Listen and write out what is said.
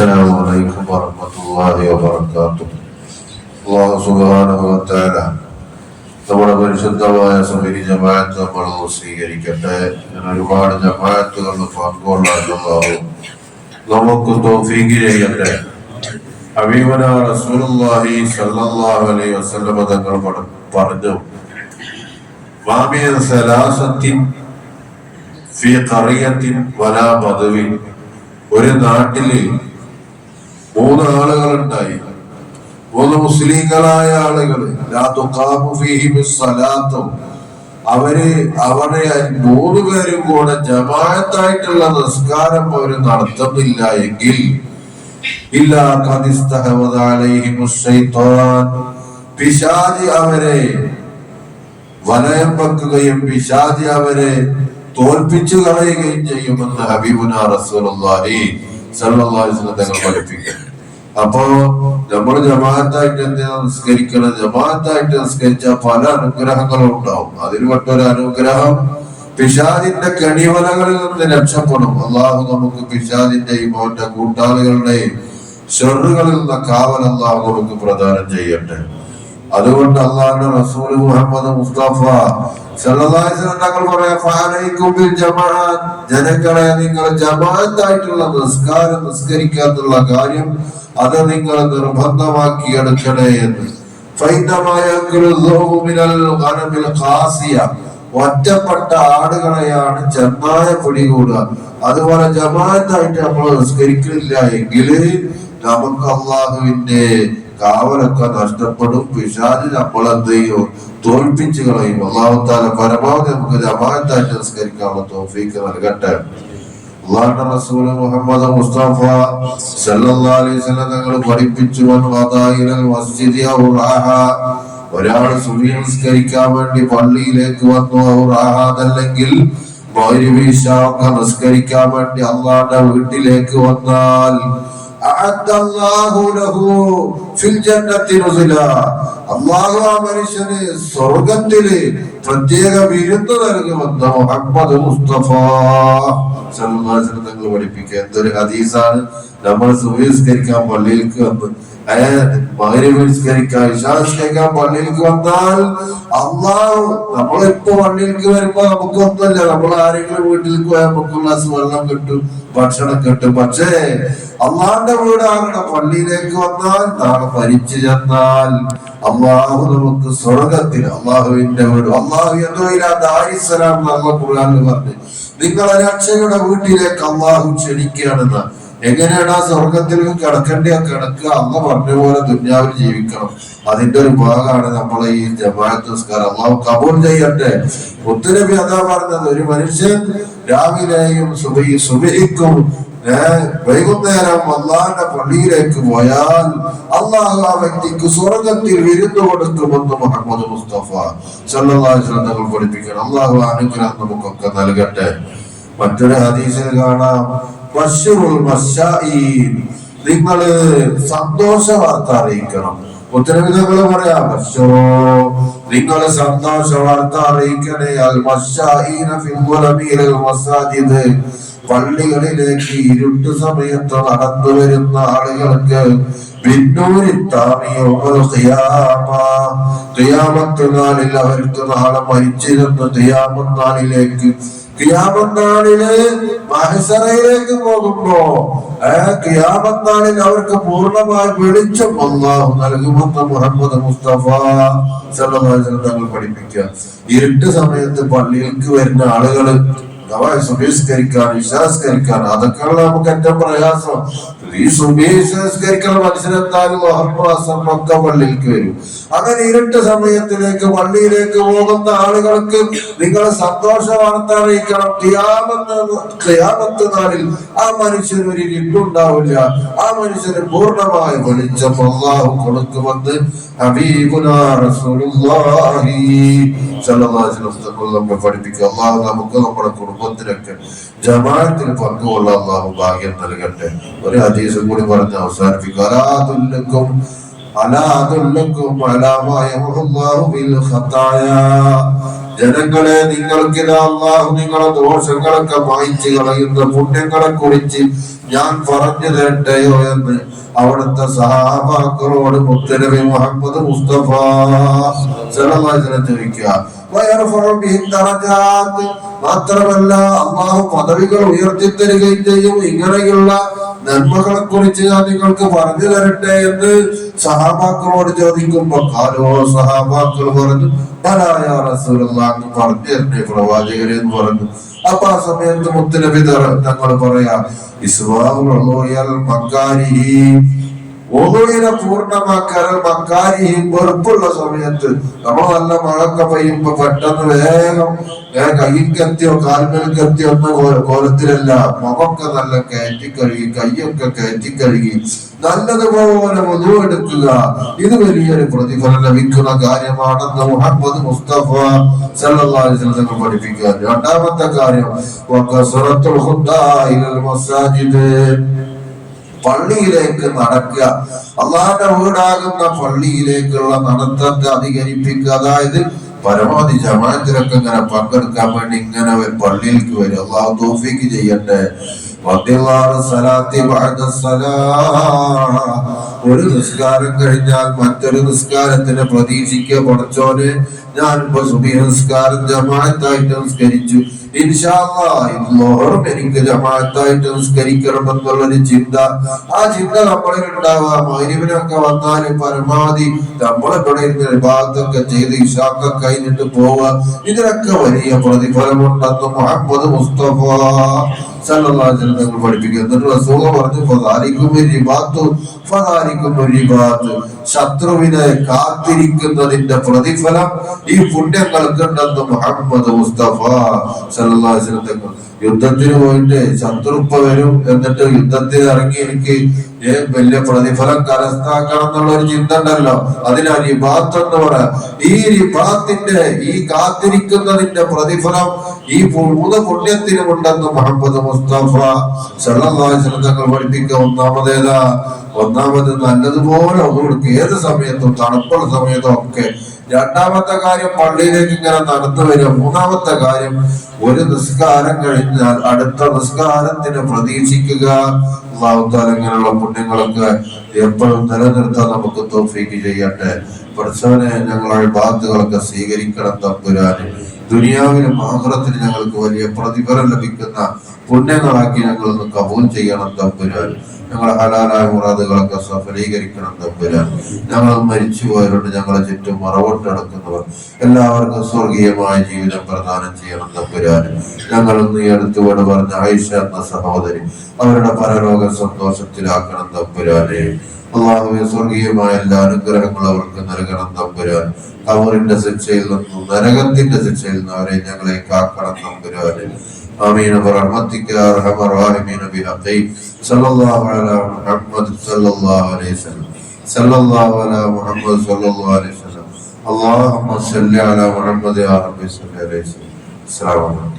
السلام عليكم ورحمة الله وبركاته الله سبحانه وتعالى നമ്മുടെ പരിശുദ്ധമായ സമിതി ജമാഅത്ത് നമ്മൾ സ്വീകരിക്കട്ടെ ഞാൻ ഒരുപാട് ജമാഅത്തുകളിൽ പങ്കുകൊള്ളാനുള്ളതാവും നമുക്ക് തോഫീക്ക് ചെയ്യട്ടെ ഹബീബന റസൂലുള്ളാഹി സ്വല്ലല്ലാഹു അലൈഹി വസല്ലം തങ്ങൾ പട- പറഞ്ഞു മാമിയ സലാസത്തിൻ ഫി ഖറിയത്തിൻ വലാ ബദവിൻ ഒരു നാട്ടില് മൂന്ന് ആളുകൾ ഉണ്ടായി. മൂന്ന് മുസ്ലിങ്ങളായ ആളുകൾ അവർ അവരെ മൂന്ന് പേരും കൂടെ ജമാഅത്തായിട്ടുള്ള നിസ്കാരം അവർ നടത്തുന്നില്ല എങ്കിൽ പിശാചി അവരെ വലയം വെക്കുകയും പിശാദി അവരെ തോൽപ്പിച്ചു കളയുകയും ചെയ്യുമെന്ന് ഹബീബുന റസൂലുള്ളാഹി സ്വല്ലല്ലാഹു അലൈഹി പഠിപ്പിക്കുന്നു. അപ്പോ നമ്മൾ ജമാഅത്തായിട്ട് എന്തിനാ നിസ്കരിക്കണം ജമാഅത്തായിട്ട് നിസ്കരിച്ച പല അനുഗ്രഹങ്ങളും ഉണ്ടാവും അതിൽ പെട്ടൊരു അനുഗ്രഹം പിഷാദിന്റെ കെണിവലകളിൽ നിന്ന് രക്ഷപ്പെടും. അള്ളാഹു നമുക്ക് പിഷാദിന്റെയും അവന്റെ കൂട്ടാളികളുടെയും ഷെറുകളിൽ നിന്ന് കാവൽ അള്ളാഹു നമുക്ക് പ്രദാനം ചെയ്യട്ടെ. അതുകൊണ്ട് അള്ളാഹുന്റെ റസൂൽ മുഹമ്മദ് മുസ്തഫ ജനങ്ങളെ നിങ്ങൾ ജമാഅത്തായിട്ടുള്ള നിസ്കാരം നിസ്കരിക്കാത്തുള്ള കാര്യം അത് നിങ്ങൾ നിർബന്ധമാക്കി എടുക്കണേ എന്ന്. ഒറ്റപ്പെട്ട ആടുകളെയാണ് ചെന്നായ പിടികൂടുക. അതുപോലെ ജമാഅത്തായിട്ട് നമ്മൾ നിസ്കരിക്കുന്നില്ല എങ്കിൽ നമുക്ക് അള്ളാഹുവിന്റെ കാവലൊക്കെ നഷ്ടപ്പെടും. പിശാജ് നമ്മൾ എന്ത് ചെയ്യും? തോൽപ്പിച്ചു കളയും. അള്ളാഹു താല പരമാവധി നമുക്ക് ജമാഅത്തായിട്ട് നിസ്കരിക്കാനുള്ള തോഫീക്ക് നൽകട്ടെ. അള്ളാഹുന്റെ റസൂൽ മുഹമ്മദ് മുസ്തഫ സല്ലല്ലാഹു അലൈഹി വസല്ലം തങ്ങൾ പഠിപ്പിച്ചു വൻ വദായിലൽ മസ്ജിദി ഔറാഹ ഒരാൾ സുബഹി നിസ്കരിക്കാൻ വേണ്ടി പള്ളിയിലേക്ക് വന്നു ഔറാഹ റാഹ അതല്ലെങ്കിൽ നിസ്കരിക്കാൻ വേണ്ടി അള്ളാഹുന്റെ വീട്ടിലേക്ക് വന്നാൽ അള്ളാഹു ആ മനുഷ്യന് സ്വർഗത്തിൽ പ്രത്യേക വിരുന്ന് നൽകുമെന്ന് മുഹമ്മദ് മുസ്തഫ തങ്ങൾ പഠിപ്പിക്കുക. എന്തൊരു ഹദീസാണ്. നമ്മൾ സുഹിസ്കരിക്കാൻ പള്ളിയിലേക്ക് വന്ന് മകരിസ്കരിക്കാൻ വിശ്വാസിക്കാൻ പള്ളിയിലേക്ക് വന്നാൽ അള്ളാഹു നമ്മളിപ്പോ പള്ളിയിലേക്ക് വരുമ്പോ നമുക്കൊന്നുമല്ല നമ്മൾ ആരെങ്കിലും വീട്ടിലേക്ക് പോയാൽ നമുക്കുള്ള വെള്ളം കിട്ടും ഭക്ഷണം കിട്ടും. പക്ഷേ അള്ളാന്റെ വീടാകണം. പള്ളിയിലേക്ക് വന്നാൽ നാളെ മരിച്ചു ചെന്നാൽ അള്ളാഹു നമുക്ക് സ്വർഗത്തിൽ അള്ളാഹുവിന്റെ വീട്. അള്ളാഹു എന്തോ ദാരിസലാം നമ്മൾ ഖുർആനിൽ പറഞ്ഞു. നിങ്ങൾ രക്ഷയുടെ വീട്ടിലേക്ക് അള്ളാഹു ക്ഷണിക്കുകയാണെന്ന്. എങ്ങനെയാണ് ആ സ്വർഗത്തിൽ കിടക്കേണ്ടി കിടക്കുക? അന്ന് പറഞ്ഞ പോലെ ദുന്യാവിൽ ജീവിക്കണം. അതിന്റെ ഒരു ഭാഗമാണ് നമ്മളെ ഈ ജമാഅത്ത് നിസ്കാരം. അള്ളാഹു കബൂൾ ചെയ്യട്ടെ. ഒത്തുനബി അതാ പറഞ്ഞത് ഒരു മനുഷ്യൻ രാവിലെയും സുബഹി സുബഹിക്കും വൈകുന്നേരം അള്ളാന്റെ പള്ളിയിലേക്ക് പോയാൽ അള്ളാഹു ആ വ്യക്തിക്ക് സ്വർഗത്തിൽ വിരുന്ന് കൊടുക്കുമെന്ന് മുഹമ്മദ് മുസ്തഫ തങ്ങൾ പഠിപ്പിക്കണം. അള്ളാഹു അനുഗ്രഹം നമുക്കൊക്കെ നൽകട്ടെ. മറ്റൊരു ഹദീസിൽ കാണാം. നിങ്ങൾ സന്തോഷ വാർത്ത അറിയിക്കണം. ഉത്തരവിധങ്ങൾ പറയാം. പശോ നിങ്ങൾ സന്തോഷ വാർത്ത അറിയിക്കണേ. അൽ മസാജിദ്. പള്ളികളിലേക്ക് ഇരുട്ട് സമയത്ത് നടന്നു വരുന്ന ആളുകൾക്ക് നാളിൽ അവർക്ക് നാളെ മരിച്ചിരുന്ന്. ഖിയാമത്ത് നാളിലേക്ക് മഹസറയിലേക്ക് പോകുമ്പോ നാളിൽ അവർക്ക് പൂർണമായി വെളിച്ചം അള്ളാഹു നൽകുമെന്ന് മുഹമ്മദ് മുസ്തഫ തങ്ങൾ പഠിപ്പിക്കുക. ഇരുട്ട് സമയത്ത് പള്ളികൾക്ക് വരുന്ന ആളുകൾ അഥവാ സുബഹിസ്കരിക്കാൻ വിശ്വാസ്കരിക്കാൻ അതൊക്കെയുള്ള നമുക്ക് ഏറ്റവും പ്രയാസം. ഈ സുബഹിസ്കരിക്കുന്ന മനുഷ്യരെന്തായാലും അഹർമാസം ഒക്കെ പള്ളിയിലേക്ക് വരും. അങ്ങനെ ഇരുട്ട് സമയത്തിലേക്ക് പള്ളിയിലേക്ക് പോകുന്ന ആളുകൾക്ക് നിങ്ങൾ സന്തോഷ വാർത്ത അറിയിക്കണം ഖിയാമത്ത് നാളിൽ ആ മനുഷ്യന് ഒരു ഇരുട്ടുണ്ടാവില്ല ആ മനുഷ്യന് പൂർണമായ വെളിച്ചം അള്ളാഹു കൊടുക്കുമെന്ന് പഠിപ്പിക്കുക അള്ളാഹു നമുക്ക് നമ്മുടെ കുടുംബത്തിനൊക്കെ ജമാഅത്തിൽ പങ്കുകൊള്ള അള്ളാഹു ഭാഗ്യം നൽകട്ടെ. ഒരു ഹദീസും കൂടി പറഞ്ഞ് അവസാനിപ്പിക്കും. അലാതുല്ലക്കും അലാദുല്ലക്കും അലാമായ ജനങ്ങളെ നിങ്ങൾക്കിതാ അള്ളാഹു നിങ്ങളെ ദോഷങ്ങളൊക്കെ മായിച്ചു കളയുന്ന പുണ്യങ്ങളെ കുറിച്ച് ഞാൻ പറഞ്ഞു തരട്ടെയോ എന്ന് അവിടുത്തെ സഹാബാക്കളോട് മുത്തലബി മുഹമ്മദ് മുസ്തഫ സല്ലല്ലാഹു അലൈഹി വസല്ലം ചോദിക്കുക മാത്രമല്ല അള്ളാഹു പദവികൾ ഉയർത്തി തരികയും ചെയ്യും. ഇങ്ങനെയുള്ള നന്മകളെ കുറിച്ച് ഞാൻ നിങ്ങൾക്ക് പറഞ്ഞു തരട്ടെ എന്ന് സഹാബാക്കളോട് ചോദിക്കുമ്പോ കാലോ സഹാബാക്കൾ പറഞ്ഞു ബലായ പറഞ്ഞു തരണേ പ്രവാചകരെ എന്ന് പറഞ്ഞു. അപ്പൊ ആ സമയത്ത് മുത്തനബി തങ്ങൾ പറയാ ഇസ്വാഹുൽ മക്കാരി ഒന്നുകിനെ പൂർണമാക്കാൻ മക്കാരിയും വെറുപ്പുള്ള സമയത്ത് നമ്മൾ നല്ല മഴക്ക പെയ്യുമ്പോ പെട്ടെന്ന് വേഗം ഞാൻ കയ്യിൽ കത്തിയോ കാൽമേൽ കത്തിയോ എന്ന കോലത്തിലല്ല മുഖമൊക്കെ നല്ല കയറ്റി കഴുകി കയ്യൊക്കെ കയറ്റി കഴുകി നല്ലതുപോലെ മുതു എടുക്കുക. ഇത് വലിയൊരു പ്രതിഫലം ലഭിക്കുന്ന കാര്യമാണെന്ന് മുഹമ്മദ് മുസ്തഫ വസല്ലം പഠിപ്പിക്കുക രണ്ടാമത്തെ കാര്യം പള്ളിയിലേക്ക് നടക്കുക. അള്ളാന്റെ വീടാകുന്ന പള്ളിയിലേക്കുള്ള നടത്തത്തെ അധികരിപ്പിക്കുക. അതായത് പരമാവധി ജമാനത്തിലൊക്കെ ഇങ്ങനെ പങ്കെടുക്കാൻ വേണ്ടി ഇങ്ങനെ പള്ളിയിലേക്ക് വരും അള്ളാഹു തോഫിക്ക് ചെയ്യട്ടെ. ഒരു നിസ്കാരം കഴിഞ്ഞാൽ മറ്റൊരു നിസ്കാരത്തിന് പ്രതീക്ഷിക്കുക പഠിച്ചോന് ഞാൻ ഇപ്പൊ സുബി നിസ്കാരം ജമാഅത്തായിട്ട് നിസ്കരിച്ചു. ഇൻഷാ അല്ലാഹ് ഇത് ലോഹറും എനിക്ക് ജമാഅത്തായിട്ട് നിസ്കരിക്കണം എന്നുള്ളൊരു ചിന്ത. ആ ചിന്ത നമ്മളിൽ ഉണ്ടാവുക മൈരിവിനൊക്കെ വന്നാൽ പരമാവധി നമ്മളിവിടെ ഇരുന്ന് ഭാഗത്തൊക്കെ ചെയ്ത് ഇഷാക്ക കഴിഞ്ഞിട്ട് പോവുക. ഇതിനൊക്കെ വലിയ പ്രതിഫലമുണ്ടെന്ന് മുഹമ്മദ് മുസ്തഫ സല്ലല്ലാഹു എന്നിട്ട് റസൂൽ പറഞ്ഞു ഫദാലിക്കും റിബാത്തു ഫദാലിക്കും റിബാത്ത് ശത്രുവിനെ കാത്തിരിക്കുന്നതിന്റെ പ്രതിഫലം ഈ പുണ്യങ്ങൾക്കുണ്ടെന്ന് മുഹമ്മദ് മുസ്തഫ സല്ലല്ലാഹു അലൈഹി വസല്ലം യുദ്ധത്തിന് പോയിട്ട് ശത്രുപ്പ വരും എന്നിട്ട് യുദ്ധത്തിൽ ഇറങ്ങി എനിക്ക് വലിയ പ്രതിഫലം കരസ്ഥാക്കണം എന്നുള്ള ഒരു ചിന്ത ഉണ്ടല്ലോ. അതിനാ റിബാത്ത് എന്ന് പറയാം ഈ റിബാത്തിന്റെ ഈ കാത്തിരിക്കുന്നതിന്റെ പ്രതിഫലം ഈ മൂന്ന് പുണ്യത്തിനും ഉണ്ടെന്ന് മുഹമ്മദ് മുസ്തഫ ശ്രദ്ധങ്ങൾ പഠിപ്പിക്ക ഒന്നാമതേതാ? ഒന്നാമത് നല്ലതുപോലെ ഏത് സമയത്തും തണുപ്പുള്ള സമയത്തും ഒക്കെ രണ്ടാമത്തെ കാര്യം പള്ളിയിലേക്ക് ഇങ്ങനെ നടന്നു വരിക. മൂന്നാമത്തെ കാര്യം ഒരു നിസ്കാരം കഴിഞ്ഞാൽ അടുത്ത നിസ്കാരത്തിന് പ്രതീക്ഷിക്കുക. ഇങ്ങനെയുള്ള പുണ്യങ്ങളൊക്കെ എപ്പോഴും നിലനിർത്താൻ നമുക്ക് തോഫീക്ക് ചെയ്യട്ടെ. പഠിച്ചവനെ ഞങ്ങളുടെ ബാത്തുകളൊക്കെ സ്വീകരിക്കണം തമ്പുരാന്. ദുനിയാവിലും ആഹ്റത്തിൽ ഞങ്ങൾക്ക് വലിയ പ്രതിഫലം ലഭിക്കുന്ന പുണ്യങ്ങളാക്കി ഞങ്ങളൊന്ന് കബൂൽ ചെയ്യണം തമ്പുരാൻ ഞങ്ങളെ ഹലാലായ മുറാദുകളൊക്കെ സഫലീകരിക്കണം തമ്പുരാൻ ഞങ്ങൾ മരിച്ചു പോയവരുണ്ട് ഞങ്ങളെ ചുറ്റും മറവോട്ടടക്കുന്നവർ എല്ലാവർക്കും സ്വർഗീയമായ ജീവിതം പ്രദാനം ചെയ്യണം തമ്പുരാൻ ഞങ്ങൾ ഒന്ന് എടുത്തുകൊണ്ട് പറഞ്ഞ ആയിഷ എന്ന സഹോദരി അവരുടെ പരലോക സന്തോഷത്തിലാക്കണം തമ്പുരാനെ അള്ളാഹുവെ സ്വർഗീയമായ എല്ലാ അനുഗ്രഹങ്ങളും അവർക്ക് നൽകണം തമ്പുരാൻ അവറിന്റെ ശിക്ഷയിൽ നിന്നും നരകത്തിന്റെ ശിക്ഷയിൽ നിന്ന് അവരെ ഞങ്ങളെ കാക്കണം തമ്പുരാനെ آمين برحمتك يا أرحم الراحمين بحقي صلى الله على محمد صلى الله عليه وسلم صلى الله على محمد صلى الله عليه وسلم اللهم صل على محمد يا رب صل عليه وسلم السلام عليكم